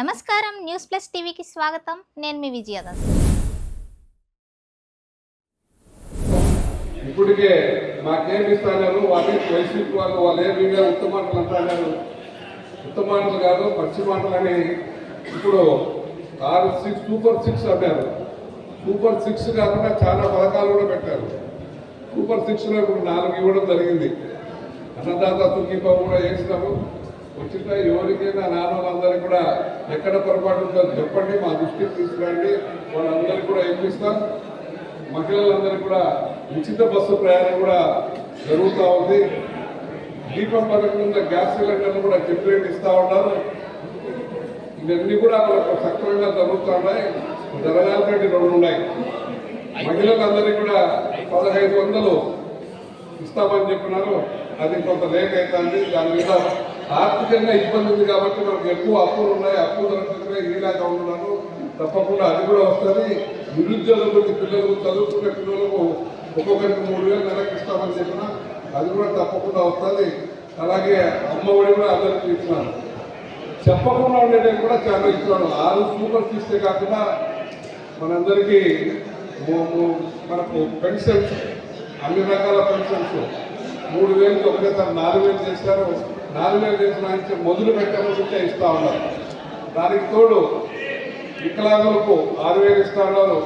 నమస్కారం. News plus టీవీకి స్వాగతం. నేను మీ విజయదాస్. ఇప్పటికే మాకేం ఇస్తున్నారు వాళ్ళే వైసీపీ వాళ్ళు వాళ్ళు ఏమి ఉత్తమ మాటలు అంటున్నారు? ఉత్తమ మాటలు కాదు పచ్చి మాటలు అని ఇప్పుడు ఆరు సిక్స్ సూపర్ సిక్స్ అన్నారు. సూపర్ సిక్స్ కాకుండా చాలా పథకాలు కూడా పెట్టారు. సూపర్ సిక్స్లో ఇప్పుడు నాలుగు ఇవ్వడం జరిగింది. అన్నదాత సుఖీపం కూడా వేసినాము ఉచిత ఎవరికైనా నాన్నలందరికీ కూడా ఎక్కడ పొరపాటు ఉందో చెప్పండి మా దృష్టికి తీసుకురండి. వాళ్ళందరికీ కూడా ఇప్పిస్తాం మహిళలందరికీ కూడా ఉచిత బస్సు ప్రయాణం కూడా జరుగుతూ ఉంది. దీపం పథకం గ్యాస్ సిలిండర్లు కూడా చెప్పేది ఇస్తూ ఉన్నారు. ఇవన్నీ కూడా వాళ్ళకు సక్రమంగా జరుగుతూ ఉన్నాయి. జరగాల్సినవి రెండు ఉన్నాయి. మహిళలందరికీ కూడా పదహైదు వందలు ఇస్తామని చెప్పినారు. అది కొంత లేట్ అవుతుంది. దాని మీద ఆర్థికంగా ఇబ్బంది ఉంది కాబట్టి మనకు ఎక్కువ అప్పులు ఉన్నాయి అప్పుల దొరకకుండా ఈలాగా ఉంటున్నారు తప్పకుండా అది కూడా వస్తుంది. నిరుద్యోగులకి పిల్లలు చదువుకునే పిల్లలకు ఒక్కొక్కరికి మూడు వేలు నెలకు ఇస్తామని చెప్పిన అది కూడా తప్పకుండా వస్తుంది. అలాగే అమ్మ ఒడి కూడా అందరికీ ఇస్తున్నాను. చెప్పకుండా ఉండేది కూడా చాలా ఇస్తున్నాను. ఆరు సూపర్ తీస్తే కాకుండా మనందరికీ మనకు పెన్షన్స్ అన్ని రకాల పెన్షన్స్. మూడు వేలు ఒకటేసారి నాలుగు వేలు చేశారు. నాలుగు వేలు చేసిన నుంచి మొదలు పెట్టాలంటే ఇస్తూ ఉన్నారు దానికి తోడు వికలాంగులకు ఆరు వేలు ఇస్తా ఉన్నారు.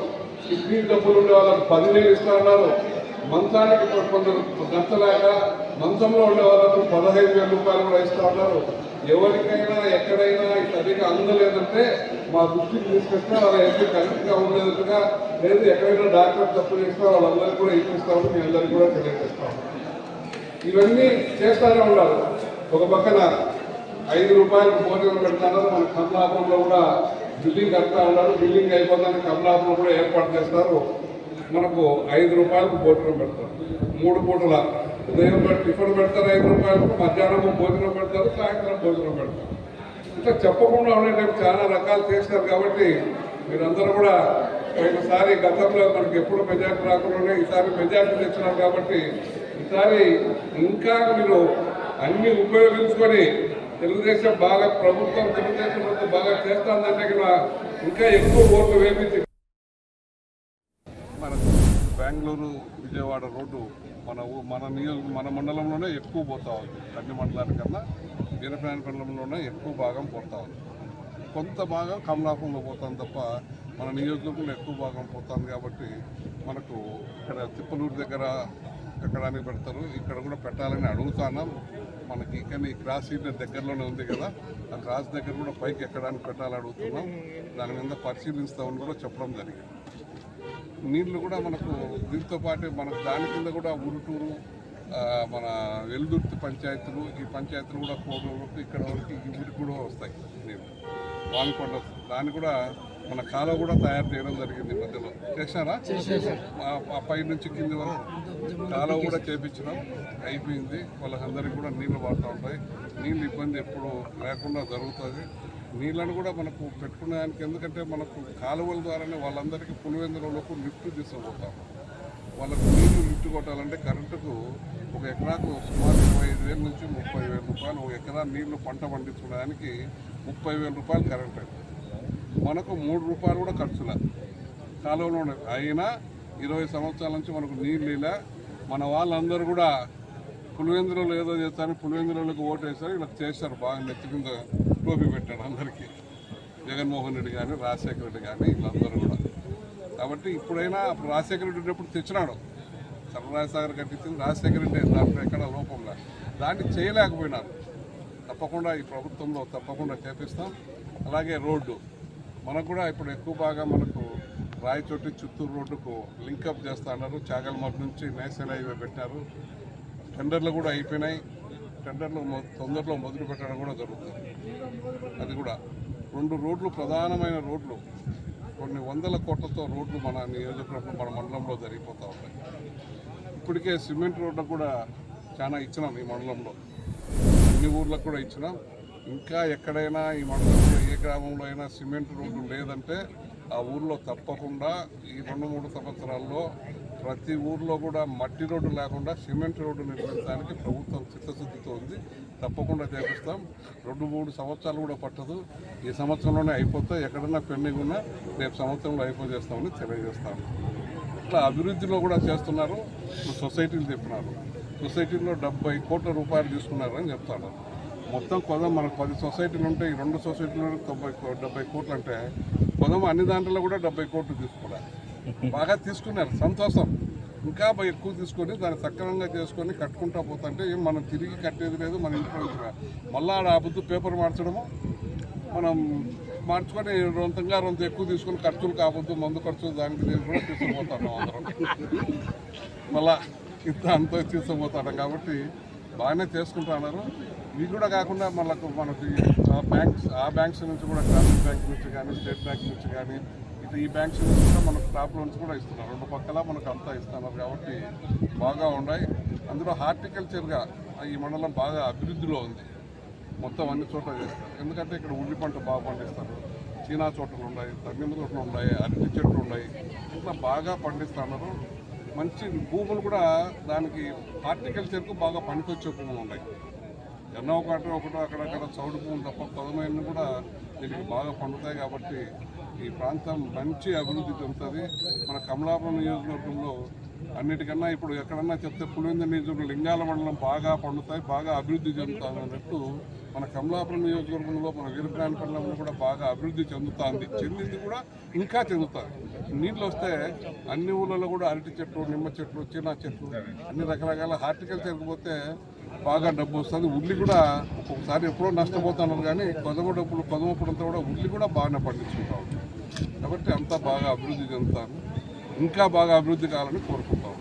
కిడ్నీ డబ్బులు ఉండే వాళ్ళకు పదివేలు ఇస్తా ఉన్నారు. మంచానికి కొందరు నచ్చలేక మంచంలో ఉండే వాళ్ళకు పదహైదు వేల రూపాయలు కూడా ఇస్తా ఉన్నారు. ఎవరికైనా ఎక్కడైనా ఈ సరిగా అందలేదంటే మా దృష్టికి తీసుకొస్తే వాళ్ళ ఎంత కరెక్ట్గా ఉండేదట్టుగా లేదు ఎక్కడైనా డాక్టర్ తప్పు చేస్తే వాళ్ళందరికీ కూడా ఇప్పిస్తామని మీ అందరికీ కూడా తెలియజేస్తాము ఇవన్నీ చేస్తూనే ఉన్నారు ఒక పక్కన ఐదు రూపాయలకు భోజనం పెడతారు. మన కమలాపురంలో కూడా బిల్డింగ్ కడతా ఉన్నారు. బిల్డింగ్ అయిపోతాను కమలాపురం కూడా ఏర్పాటు చేస్తారు. మనకు ఐదు రూపాయలకు భోజనం పెడతారు. మూడు పూటల ఉదయం టిఫిన్ పెడతారు ఐదు రూపాయలకు మధ్యాహ్నం భోజనం పెడతారు సాయంత్రం భోజనం పెడతారు. ఇట్లా చెప్పకుండా ఉండేటప్పుడు చాలా రకాలు చేస్తారు కాబట్టి మీరందరూ కూడా ఒకసారి గతంలో మనకి ఎప్పుడు మెజార్టీ రాకుండా ఈసారి మెజార్టీ తెచ్చినారు కాబట్టి ఈసారి ఇంకా మీరు అన్ని ఉపయోగించుకొని తెలుగుదేశం బాగా ప్రభుత్వం తెలుగుదేశం ప్రభుత్వం బాగా చేస్తుందంటే ఇంకా ఎక్కువ ఓట్లు వేపించి మన బెంగళూరు విజయవాడ రోడ్డు మన ఊ- మన నియోజక మన మండలంలోనే ఎక్కువ పోతా ఉంది. అన్ని మండలానికన్నా వీరప్రాణ మండలంలోనే ఎక్కువ భాగం పోతా ఉంది. కొంత భాగం కమలాపంలో పోతాం తప్ప మన నియోజకవర్గంలో ఎక్కువ భాగం పోతుంది కాబట్టి మనకు ఇక్కడ తిప్పలూరు దగ్గర ఎక్కడానికి పెడతారు. ఇక్కడ కూడా పెట్టాలని అడుగుతున్నాం. మనకి కానీ ఈ క్రాస్ సీట్ దగ్గరలోనే ఉంది కదా. ఆ క్రాస్ దగ్గర కూడా పైకి ఎక్కడానికి పెట్టాలని అడుగుతున్నాం. దాని మీద పరిశీలిస్తామని కూడా చెప్పడం జరిగింది. నీళ్ళు కూడా మనకు దీంతో పాటు మనకు దాని కింద కూడా ఉరుటూరు మన వెలుదుర్తి పంచాయతీలు ఈ పంచాయతీలు కూడా కోడూరు ఇక్కడ వరకు ఈ ఊరికి కూడా వస్తాయి నీళ్ళు వానకొండ దాన్ని కూడా మన కాలువ కూడా తయారు చేయడం జరిగింది మధ్యలో. చేశారా? పై నుంచి కింది వరకు. కాలువ కూడా చేపించినాం. అయిపోయింది. వాళ్ళకందరికీ కూడా నీళ్ళు పడుతూ ఉంటాయి. నీళ్ళు ఇబ్బంది ఎప్పుడు లేకుండా జరుగుతుంది. నీళ్ళను కూడా మనకు పెట్టుకునేదానికి ఎందుకంటే మనకు కాలువల ద్వారానే వాళ్ళందరికీ పులివెందులలోకి లిఫ్ట్ తీసుకుపోతాం వాళ్ళకు నీళ్ళు లిఫ్ట్ కొట్టాలంటే కరెంటుకు ఒక ఎకరాకు సుమారు ఇరవై ఐదు వేల నుంచి ముప్పై వేల రూపాయలు ఒక ఎకరా నీళ్ళు పంట పండించుకోవడానికి ముప్పై వేల రూపాయలు కరెంట్. మనకు మూడు రూపాయలు కూడా ఖర్చుల. కాలువలో అయినా ఇరవై సంవత్సరాల నుంచి మనకు నీళ్ళు ఇలా మన వాళ్ళందరూ కూడా పులివెందులలో ఏదో చేస్తారని పులివెందులకు ఓటు వేస్తారు ఇలా చేశారు బాగా నెత్తి కింద టోపీ పెట్టాడు అందరికీ. జగన్మోహన్ రెడ్డి కానీ రాజశేఖర రెడ్డి కానీ వీళ్ళందరూ కూడా. కాబట్టి ఇప్పుడైనా అప్పుడు రాజశేఖర రెడ్డి ఉన్నప్పుడు తెచ్చినాడు. సర్వరాజసాగర్ కట్టించింది రాజశేఖర రెడ్డి దాంట్లో ఎక్కడ లోపం దాన్ని చేయలేకపోయినారు. తప్పకుండా ఈ ప్రభుత్వంలో తప్పకుండా చేపిస్తాం. అలాగే రోడ్డు. మనకు కూడా ఇప్పుడు ఎక్కువ బాగా మనకు రాయచోటి చిత్తూరు రోడ్డుకు లింకప్ చేస్తా ఉన్నారు చాగల్మర్ నుంచి నేషనల్ హైవే పెట్టారు. టెండర్లు కూడా అయిపోయినాయి. టెండర్లు తొందరలో మొదలు పెట్టడం కూడా జరుగుతుంది. అది కూడా. రెండు రోడ్లు ప్రధానమైన రోడ్లు కొన్ని వందల కోట్లతో రోడ్లు మన నియోజకవర్గం మన మండలంలో జరిగిపోతూ ఉంటాయి ఇప్పటికే సిమెంట్ రోడ్లకు కూడా చాలా ఇచ్చినాం ఈ మండలంలో. అన్ని ఊర్లకు కూడా ఇచ్చినాం. ఇంకా ఎక్కడైనా ఈ మండలంలో ఏ గ్రామంలో అయినా సిమెంట్ రోడ్డు లేదంటే ఆ ఊర్లో తప్పకుండా ఈ రెండు మూడు సంవత్సరాల్లో ప్రతి ఊర్లో కూడా మట్టి రోడ్డు లేకుండా సిమెంట్ రోడ్డు నిర్మించడానికి ప్రభుత్వం చిత్తశుద్ధితో ఉంది. తప్పకుండా చేపిస్తాం. రెండు మూడు సంవత్సరాలు కూడా పట్టదు. ఈ సంవత్సరంలోనే అయిపోతే ఎక్కడన్నా పెండింగ్ ఉన్నా రేపు సంవత్సరంలో అయిపోజేస్తామని తెలియజేస్తాము ఇట్లా అభివృద్ధిలో కూడా చేస్తున్నారు. సొసైటీలు చెప్పినారు. సొసైటీలో డెబ్బై కోట్ల రూపాయలు తీసుకున్నారని చెప్తాను. మొత్తం కొదం మనకు పది సొసైటీలు ఉంటే ఈ రెండు సొసైటీలు తొంభై కో- డెబ్బై కోట్లు అంటే కొదం అన్ని దాంట్లో కూడా డెబ్బై కోట్లు తీసుకున్నారు. బాగా తీసుకున్నారు సంతోషం. ఇంకా బాగా ఎక్కువ తీసుకొని దాన్ని సక్రమంగా చేసుకొని కట్టుకుంటా పోతుంటే ఏం మనం తిరిగి కట్టేది లేదు మన ఇంట్లో నుంచి మళ్ళా ఆడ ఆ బుద్ధి పేపర్ మార్చడము. మనం మార్చుకొని రొంతంగా రొంత ఎక్కువ తీసుకొని ఖర్చులు కావద్దు మందు ఖర్చు దానికి దీనికి కూడా తీసుకుపోతాం అందరం. మళ్ళా ఇంత అంత తీసుకుపోతాడు కాబట్టి బాగానే చేసుకుంటున్నారు ఇవి కూడా కాకుండా మనకు మనకి ఆ బ్యాంక్స్ ఆ బ్యాంక్స్ నుంచి కూడా గ్రామీణ బ్యాంక్ నుంచి కానీ స్టేట్ బ్యాంక్ నుంచి కానీ ఇటు ఈ బ్యాంక్స్ నుంచి కూడా మనకు క్రాప్ లోన్స్ కూడా ఇస్తున్నారు. రెండు పక్కల మనకు అంతా ఇస్తున్నారు కాబట్టి బాగా ఉన్నాయి. అందులో హార్టికల్చర్గా ఈ మండలం బాగా అభివృద్ధిలో ఉంది. మొత్తం అన్ని చోట్ల చేస్తారు. ఎందుకంటే ఇక్కడ ఉల్లి పంట బాగా పండిస్తారు. చీనా చోటలు ఉన్నాయి తగ్గిన తోటలు ఉన్నాయి అరటి చెట్లు ఉన్నాయి. ఇట్లా బాగా పండిస్తున్నారు. మంచి భూములు కూడా దానికి హార్టికల్చర్కు బాగా పనికొచ్చే భూములు ఉన్నాయి. ఎన్నో ఒకటి ఒకటో అక్కడక్కడ చౌడు పువ్వులు తప్ప పదమైన కూడా దీనికి బాగా పండుతాయి కాబట్టి ఈ ప్రాంతం మంచి అభివృద్ధి చెందుతుంది. మన కమలాపురం నియోజకవర్గంలో అన్నిటికన్నా ఇప్పుడు ఎక్కడన్నా చెప్తే పులివెందు నియోజకవర్గం లింగాల మండలం బాగా పండుతాయి బాగా అభివృద్ధి చెందుతాయి అన్నట్టు మన కమలాపురం నియోజకవర్గంలో మన వీరప్రాణపల్లంలో కూడా బాగా అభివృద్ధి చెందుతుంది. చెందింది కూడా ఇంకా చెందుతుంది నీళ్ళు వస్తే అన్ని ఊళ్ళలో కూడా అరటి చెట్లు నిమ్మ చెట్లు చీనా చెట్లు అన్ని రకరకాల హార్టికల్చర్కి పోతే బాగా డబ్బు వస్తుంది. ఉల్లి కూడా ఒక్కొక్కసారి ఎప్పుడో నష్టపోతున్నారు కానీ కొదమ డబ్బులు కొదమప్పుడంతా కూడా ఉల్లి కూడా బాగానే పండించుకుంటా కాబట్టి అంతా బాగా అభివృద్ధి చెందుతాను. ఇంకా బాగా అభివృద్ధి కావాలని కోరుకుంటాం.